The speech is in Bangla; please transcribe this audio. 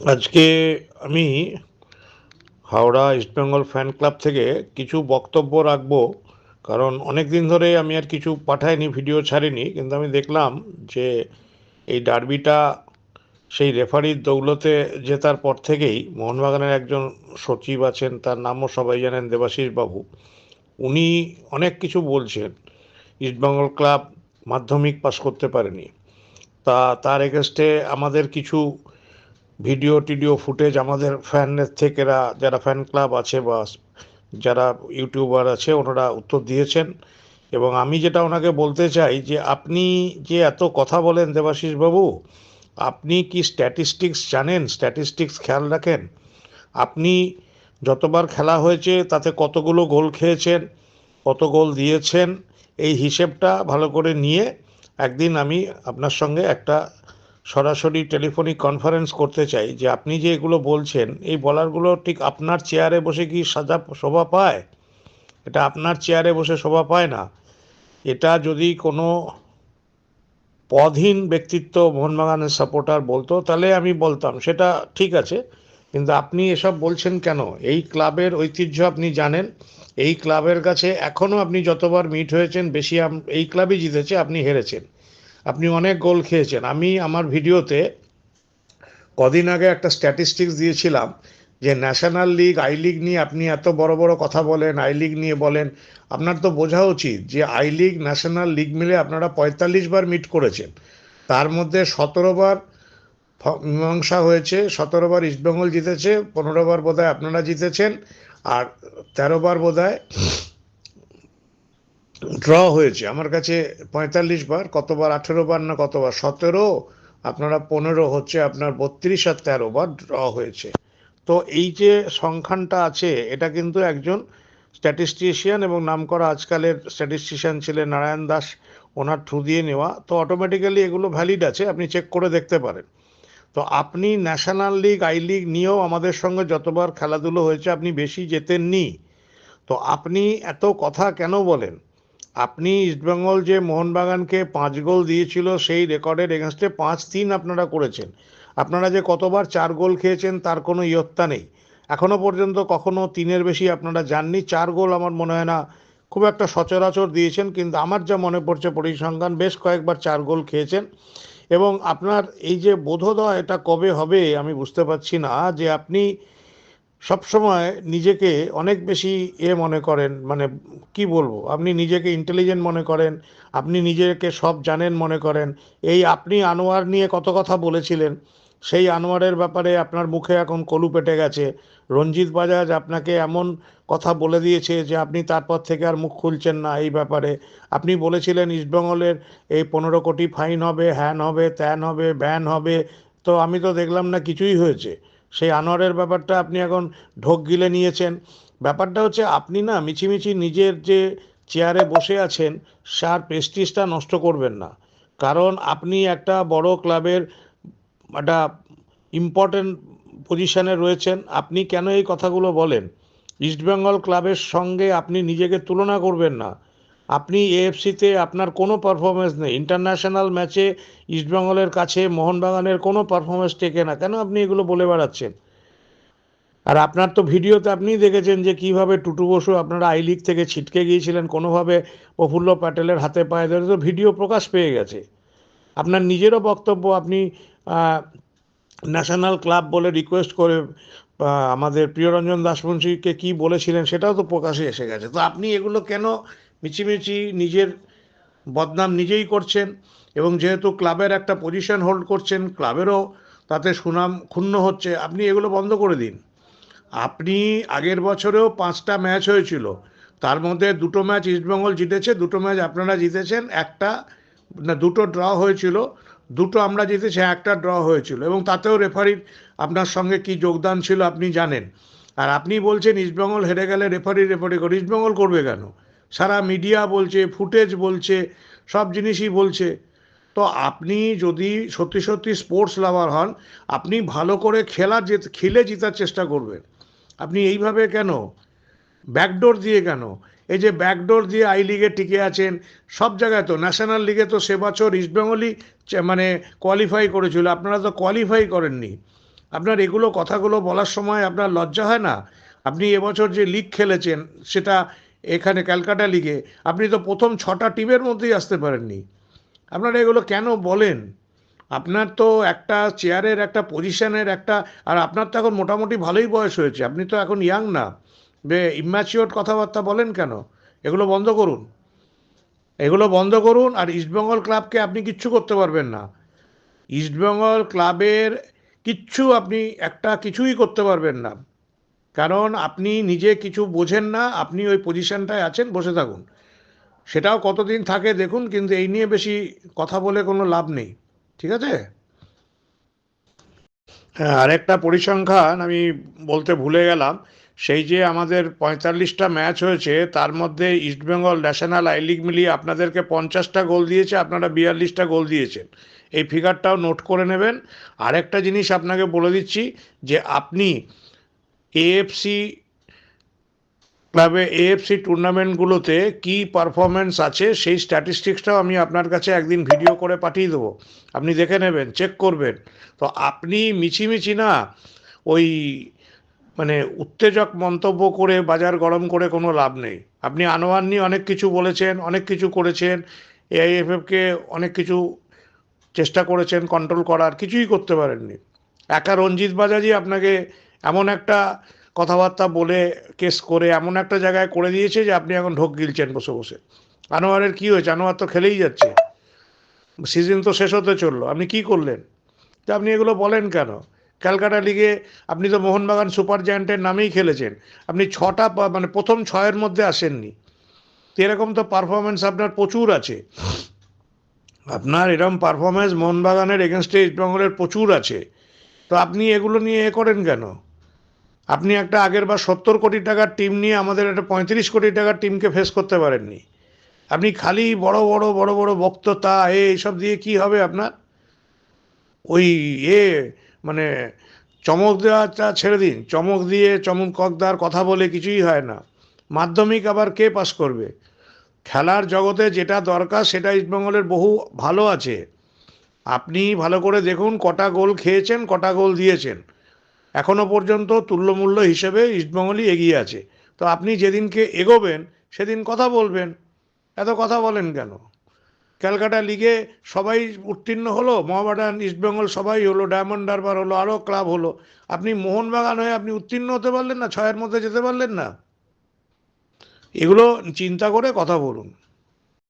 আজকে আমি হাওড়া ইস্টবেঙ্গল ফ্যান ক্লাব থেকে কিছু বক্তব্য রাখব, কারণ অনেক দিন ধরে আমি আর কিছু পাঠাইনি, ভিডিও ছাড়িনি, কিন্তু আমি দেখলাম যে এই ডার্বিটা সেই রেফারির দৌলতে জেতার পর থেকেই মোহনবাগানের একজন সচিব আছেন, তার নামও সবাই জানেন দেবাশিস বাবু। উনি অনেক কিছু বলছেন ইস্টবেঙ্গল ক্লাব মাধ্যমিক পাশ করতে পারেনি। তা, তার এগেনস্টে আমাদের কিছু ভিডিও, টিডিও, ফুটেজ আমাদের ফ্যানের থেকেরা যারা ফ্যান ক্লাব আছে বা যারা ইউটিউবার আছে, ওনারা উত্তর দিয়েছেন। এবং আমি যেটা ওনাকে বলতে চাই যে, আপনি যে এত কথা বলেন দেবাশিস বাবু, আপনি কি স্ট্যাটিস্টিক্স জানেন? স্ট্যাটিস্টিক্স খেয়াল রাখেন। আপনি যতবার খেলা হয়েছে, তাতে কতগুলো গোল খেয়েছেন, কত গোল দিয়েছেন, এই হিসেবটা ভালো করে নিয়ে একদিন আমি আপনার সঙ্গে একটা সরাসরি টেলিফোনিক কনফারেন্স করতে চাই যে আপনি যে এগুলো বলছেন, এই বলারগুলো ঠিক আপনার চেয়ারে বসে কি সাজা শোভা পায়? এটা আপনার চেয়ারে বসে শোভা পায় না। এটা যদি কোনো পদহীন ব্যক্তিত্ব মোহনবাগানের সাপোর্টার বলতো, তাহলে আমি বলতাম, সেটা ঠিক আছে। কিন্তু আপনি এসব বলছেন কেন? এই ক্লাবের ঐতিহ্য আপনি জানেন। এই ক্লাবের কাছে এখনও আপনি যতবার মিট হয়েছেন, বেশি এই ক্লাবই জিতেছে, আপনি হেরেছেন। আপনি অনেক গোল খেয়েছেন। আমি আমার ভিডিওতে কদিন আগে একটা স্ট্যাটিস্টিক্স দিয়েছিলাম যে ন্যাশনাল লিগ আই লিগ নিয়ে আপনি এত বড় বড় কথা বলেন আই লিগ নিয়ে বলেন, আপনার তো বোঝা উচিত যে আই লিগ ন্যাশনাল লিগ মিলে আপনারা পঁয়তাল্লিশ বার মিট করেছেন। তার মধ্যে সতেরো বার মীমাংসা হয়েছে, সতেরো বার ইস্টবেঙ্গল জিতেছে, পনেরো বার বোধহয় আপনারা জিতেছেন, আর তেরো বার বোধহয় ড্র হয়েছে। আমার কাছে পঁয়তাল্লিশ বার, কতবার আঠেরো বার না কতবার? সতেরো, আপনারা পনেরো হচ্ছে আপনার বত্রিশ আর তেরো বার ড্র হয়েছে। তো এই যে সংখ্যানটা আছে, এটা কিন্তু একজন স্ট্যাটিস্টিশিয়ান এবং নামকরা আজকালের স্ট্যাটিস্টিশিয়ান ছিলেন নারায়ণ দাস, ওনার থ্রু দিয়ে নেওয়া। তো অটোমেটিক্যালি এগুলো ভ্যালিড আছে, আপনি চেক করে দেখতে পারেন। তো আপনি ন্যাশনাল লিগ আই লিগ নিয়েও আমাদের সঙ্গে যতবার খেলাধুলো হয়েছে, আপনি বেশি যেতেননি। তো আপনি এত কথা কেন বলেন? আপনি ইস্টবেঙ্গল যে মোহনবাগানকে পাঁচ গোল দিয়েছিল, সেই রেকর্ডের এগেনস্টে পাঁচ তিন আপনারা করেছেন। আপনারা যে কতবার চার গোল খেয়েছেন, তার কোনো ইয়ত্তা নেই। এখনও পর্যন্ত কখনো তিনের বেশি আপনারা যাননি। চার গোল আমার মনে হয় না, খুব একটা সচরাচর দিয়েছেন, কিন্তু আমার যা মনে পড়ছে পরিসংখ্যান, বেশ কয়েকবার চার গোল খেয়েছেন। এবং আপনার এই যে বোধোদয় এটা কবে হবে, আমি বুঝতে পারছি না, যে আপনি সবসময় নিজেকে অনেক বেশি এ মনে করেন মানে কি বলব? আপনি নিজেকে ইন্টেলিজেন্ট মনে করেন, আপনি নিজেকে সব জানেন মনে করেন। এই আপনি আনোয়ার নিয়ে কত কথা বলেছিলেন, সেই আনোয়ারের ব্যাপারে আপনার মুখে এখন কলু পেটে গেছে। রঞ্জিত বাজাজ আপনাকে এমন কথা বলে দিয়েছে যে আপনি তারপর থেকে আর মুখ খুলছেন না এই ব্যাপারে। আপনি বলেছিলেন ইস্টবেঙ্গলের এই পনেরো কোটি ফাইন হবে, হ্যান হবে, ত্যান হবে ব্যান হবে। তো আমি তো দেখলাম না কিছুই হয়েছে। সেই আনোয়ারের ব্যাপারটা আপনি এখন ঢোক গিলে নিয়েছেন। ব্যাপারটা হচ্ছে আপনি না মিছিমিছি নিজের যে চেয়ারে বসে আছেন, সার প্রেস্টিজটা নষ্ট করবেন না। কারণ আপনি একটা বড় ক্লাবের একটা ইম্পর্টেন্ট পজিশানে রয়েছেন। আপনি কেন এই কথাগুলো বলেন? ইস্টবেঙ্গল ক্লাবের সঙ্গে আপনি নিজেকে তুলনা করবেন না। আপনি এএফসিতে আপনার কোনো পারফরমেন্স নেই। ইন্টারন্যাশনাল ম্যাচে ইস্টবেঙ্গলের কাছে মোহনবাগানের কোনো পারফরমেন্স টেকে না। কেন আপনি এগুলো বলে বেড়াচ্ছেন? আর আপনার তো ভিডিওতে আপনি দেখেছেন যে কীভাবে টুটু বসু আপনারা আই লিগ থেকে ছিটকে গিয়েছিলেন, কোনোভাবে প্রফুল্ল প্যাটেলের হাতে পায়ে ধরে। তো ভিডিও প্রকাশ পেয়ে গেছে। আপনার নিজেরও বক্তব্য আপনি ন্যাশনাল ক্লাব বলে রিকোয়েস্ট করে আমাদের প্রিয়রঞ্জন দাসমুন্সিকে কি বলেছিলেন সেটাও তো প্রকাশে এসে গেছে। তো আপনি এগুলো কেন মিছিমিছি নিজের বদনাম নিজেই করছেন এবং যেহেতু ক্লাবের একটা পজিশন হোল্ড করছেন, ক্লাবেরও তাতে সুনাম ক্ষুণ্ণ হচ্ছে, আপনি এগুলো বন্ধ করে দিন। আপনি আগের বছরেও পাঁচটা ম্যাচ হয়েছিল, তার মধ্যে দুটো ম্যাচ ইস্টবেঙ্গল জিতেছে, দুটো ম্যাচ আপনারা জিতেছেন, একটা না, দুটো ড্র হয়েছিল, দুটো আমরা জিতেছি, একটা ড্র হয়েছিল এবং তাতেও রেফারির আপনার সঙ্গে কি যোগদান ছিল আপনি জানেন। আর আপনি বলছেন ইস্টবেঙ্গল হেরে গেলে রেফারি রেফারি করে ইস্টবেঙ্গল করবে কেন? সারা মিডিয়া বলছে, ফুটেজ বলছে, সব জিনিসই বলছে। তো আপনি যদি সত্যি সত্যি স্পোর্টস লাভার হন, আপনি ভালো করে খেলা যে খেলে জেতার চেষ্টা করবেন। আপনি এইভাবে কেন? ব্যাকডোর দিয়ে কেন? এই যে ব্যাকডোর দিয়ে আই লিগে টিকে আছেন, সব জায়গায় তো ন্যাশনাল লিগে তো সে বছর ইস্টবেঙ্গলই মানে কোয়ালিফাই করেছিল। আপনারা তো কোয়ালিফাই করেননি। আপনার এগুলো কথাগুলো বলার সময় আপনার লজ্জা হয় না? আপনি এবছর যে লিগ খেলেছেন, সেটা এখানে ক্যালকাটা লিগে আপনি তো প্রথম ছটা টিমের মধ্যেই আসতে পারেননি। আপনারা এগুলো কেন বলেন? আপনার তো একটা চেয়ারের, একটা পজিশনের, একটা আর আপনার তো এখন মোটামুটি ভালোই বয়স হয়েছে, আপনি তো এখন ইয়াং না। বে ইম্যাচিওর কথাবার্তা বলেন কেন? এগুলো বন্ধ করুন। এগুলো বন্ধ করুন আর ইস্টবেঙ্গল ক্লাবকে আপনি কিচ্ছু করতে পারবেন না। ইস্টবেঙ্গল ক্লাবের কিচ্ছু আপনি একটা কিছুই করতে পারবেন না। কারণ আপনি নিজে কিছু বোঝেন না, আপনি ওই পজিশনটায় আছেন, বসে থাকুন। সেটাও কতদিন থাকে দেখুন, কিন্তু এই নিয়ে বেশি কথা বলে কোনো লাভ নেই। ঠিক আছে? হ্যাঁ আরেকটা পরিসংখ্যান আমি বলতে ভুলে গেলাম। সেই যে আমাদের পঁয়তাল্লিশটা ম্যাচ হয়েছে, তার মধ্যে ইস্টবেঙ্গল ন্যাশনাল আই লিগ মিলিয়ে আপনাদেরকে পঞ্চাশটা গোল দিয়েছে, আপনারা বিয়াল্লিশটা গোল দিয়েছেন। এই ফিগারটাও নোট করে নেবেন। আরেকটা জিনিস আপনাকে বলে দিচ্ছি যে আপনি এএফসি ক্লাবে এএফসি টুর্নামেন্টগুলোতে কি পারফরমেন্স আছে সেই স্ট্যাটিস্টিক্সটাও আমি আপনার কাছে একদিন ভিডিও করে পাঠিয়ে দেবো। আপনি দেখে নেবেন চেক করবেন। তো আপনি মিছিমিছি না ওই মানে উত্তেজক মন্তব্য করে, বাজার গরম করে কোনো লাভ নেই। আপনি আনোয়ার নিয়ে অনেক কিছু বলেছেন, অনেক কিছু করেছেন এআইএফএফকে অনেক কিছু চেষ্টা করেছেন কন্ট্রোল করার, কিছুই করতে পারেননি। একা রঞ্জিত বাজাজই আপনাকে এমন একটা কথাবার্তা বলে কেস করে, এমন একটা জায়গায় করে দিয়েছে যে আপনি এখন ঢোক গিলছেন বসে বসে। আনোয়ারের কী হয়েছে? আনোয়ার তো খেলেই যাচ্ছে। সিজন তো শেষ হতে চলল। আপনি কি করলেন? তা আপনি এগুলো বলেন কেন? ক্যালকাটা লিগে আপনি তো মোহনবাগান সুপার জায়ান্টের নামেই খেলেছেন। আপনি ছটা মানে প্রথম ছয়ের মধ্যে আসেননি। তো এরকম তো পারফরমেন্স আপনার প্রচুর আছে। আপনার এরকম পারফরমেন্স মোহনবাগানের এগেনস্টে ইস্টবেঙ্গলের প্রচুর আছে। তো আপনি এগুলো নিয়ে এ করেন কেন? আপনি একটা আগের বার সত্তর কোটি টাকার টিম নিয়ে আমাদের একটা পঁয়ত্রিশ কোটি টাকার টিমকে ফেস করতে পারেননি। আপনি খালি বড় বড় বড় বড় বক্ততা এ এইসব দিয়ে কি হবে আপনার? ওই এ মানে চমক দেওয়াটা ছেড়ে দিন। চমক দিয়ে চমকদার কথা বলে কিছুই হয় না। মাধ্যমিক আবার কে পাস করবে? খেলার জগতে যেটা দরকার সেটা ইস্টবেঙ্গলের বহু ভালো আছে। আপনি ভালো করে দেখুন কটা গোল খেয়েছেন, কটা গোল দিয়েছেন। এখনও পর্যন্ত তুল্যমূল্য হিসেবে ইস্টবেঙ্গলই এগিয়ে আছে। তো আপনি যেদিনকে এগোবেন, সেদিন কথা বলবেন। এত কথা বলেন কেন? ক্যালকাটা লিগে সবাই উত্তীর্ণ হলো মোহামেডান ইস্টবেঙ্গল সবাই হলো, ডায়মন্ড ডারবার হলো আরও ক্লাব হলো। আপনি মোহনবাগান হয়ে আপনি উত্তীর্ণ হতে পারলেন না, ছয়ের মধ্যে যেতে পারলেন না? এগুলো চিন্তা করে কথা বলুন।